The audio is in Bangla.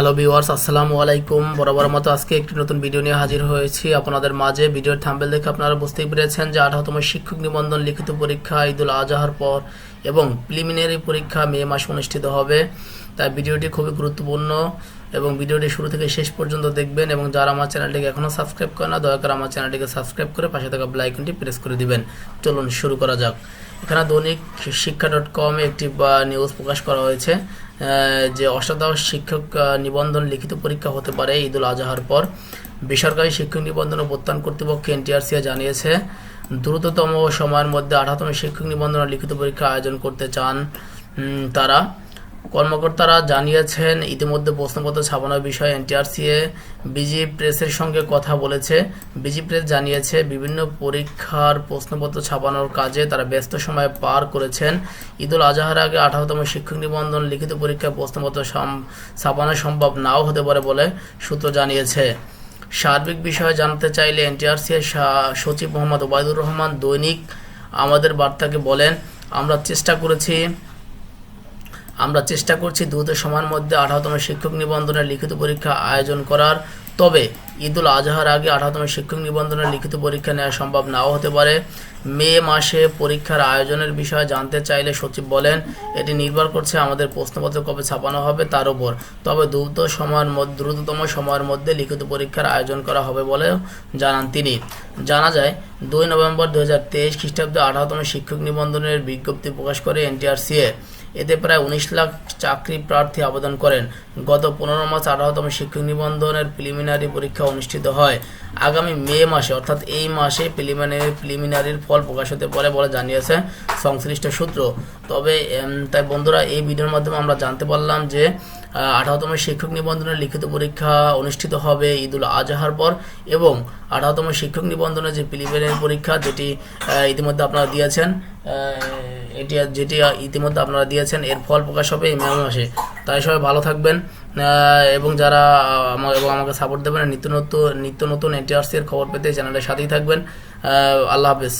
হ্যালো ভিওয়ার্স আসসালামু আলাইকুম। বরাবর মতো আজকে একটি নতুন ভিডিও নিয়ে হাজির হয়েছি। আপনাদের মাঝে ভিডিওর থাম্বেল দেখে আপনারা বুঝতেই পেরেছেন যে আঠারোতম শিক্ষক নিবন্ধন লিখিত পরীক্ষা ঈদুল আজহার পর এবং প্রিলিমিনারি পরীক্ষা মে মাসে অনুষ্ঠিত হবে। তাই ভিডিওটি খুবই গুরুত্বপূর্ণ এবং ভিডিওটি শুরু থেকে শেষ পর্যন্ত দেখবেন এবং যারা আমার চ্যানেলটিকে এখনও সাবস্ক্রাইব করে না, দয়া করে আমার চ্যানেলটিকে সাবস্ক্রাইব করে পাশে থাকা বেল আইকনটি প্রেস করে দিবেন। চলুন শুরু করা যাক। এখানে দৈনিক শিক্ষা ডট কমে একটি নিউজ প্রকাশ করা হয়েছে যে অষ্টাদশ শিক্ষক নিবন্ধন লিখিত পরীক্ষা হতে পারে ঈদুল আজহার পর। বেসরকারি শিক্ষক নিবন্ধন প্রত্যান কর্তৃপক্ষ এনটিআরসিআ জানিয়েছে, দ্রুততম সময়ের মধ্যে আঠারোতম শিক্ষক নিবন্ধন লিখিত পরীক্ষা আয়োজন করতে চান তারা। কর্মকর্তারা জানিয়েছেন, ইতিমধ্যে প্রশ্নপত্র ছাপানোর বিষয়ে এনটিআরসিএ, বিজি প্রেসের সঙ্গে কথা বলেছে। বিজি প্রেস জানিয়েছে, বিভিন্ন পরীক্ষার প্রশ্নপত্র ছাপানোর কাজে তারা ব্যস্ত সময় পার করেছেন। ঈদুল আজহার আগে আঠারোতম শিক্ষক নিবন্ধন লিখিত পরীক্ষার প্রশ্নপত্র ছাপানো সম্ভব নাও হতে পারে বলে সূত্র জানিয়েছে। সার্বিক বিষয়ে জানতে চাইলে এনটিআরসি এর সা- সচিব মোহাম্মদ ওবায়দুর রহমান দৈনিক আমাদের বার্তাকে বলেন, আমরা চেষ্টা করেছি আমরা চেষ্টা করছি দ্রুত সময়ের মধ্যে আঠারোতম শিক্ষক নিবন্ধনের লিখিত পরীক্ষা আয়োজন করার। তবে ঈদুল আজহার আগে আঠারোতম শিক্ষক নিবন্ধনের লিখিত পরীক্ষা নেওয়া সম্ভব নাও হতে পারে। মে মাসে পরীক্ষার আয়োজনের বিষয়ে জানতে চাইলে সচিব বলেন, এটি নির্ভর করছে আমাদের প্রশ্নপত্র কবে ছাপানো হবে তার উপর। তবে দ্রুত সময়ের মধ্যে, দ্রুততম সময়ের মধ্যে লিখিত পরীক্ষার আয়োজন করা হবে বলে জানান তিনি। জানা যায়, দুই নভেম্বর দু হাজার তেইশ খ্রিস্টাব্দে আঠারোতম শিক্ষক নিবন্ধনের বিজ্ঞপ্তি প্রকাশ করে এনটিআরসিএ। এতে প্রায় উনিশ লাখ চাকরি প্রার্থী আবেদন করেন। গত পনেরো মাস আঠারোতম শিক্ষক নিবন্ধনের প্রিলিমিনারি পরীক্ষা অনুষ্ঠিত হয়। আগামী মে মাসে, অর্থাৎ এই মাসে প্রিলিমিনারি, প্রিলিমিনারির ফল প্রকাশ হতে পারে বলে জানিয়েছে সংশ্লিষ্ট সূত্র। তবে তাই বন্ধুরা, এই ভিডিওর মাধ্যমে আমরা জানতে পারলাম যে আঠারোতম শিক্ষক নিবন্ধনের লিখিত পরীক্ষা অনুষ্ঠিত হবে ঈদুল আজহার পর এবং আঠারোতম শিক্ষক নিবন্ধনের যে প্রিলিমিনারি পরীক্ষা, যেটি ইতিমধ্যে আপনারা দিয়েছেন এটি যেটি ইতিমধ্যে আপনারা দিয়েছেন, এর ফল প্রকাশ হবে এই মে মাসে। তাই সবাই ভালো থাকবেন এবং যারা আমার এবং আমাকে সাপোর্ট দেবেন, নিত্য নতুন নিত্য নতুন এনটিআরসি এর খবর পেতে চ্যানেলের সাথেই থাকবেন। আল্লাহ হাফেজ।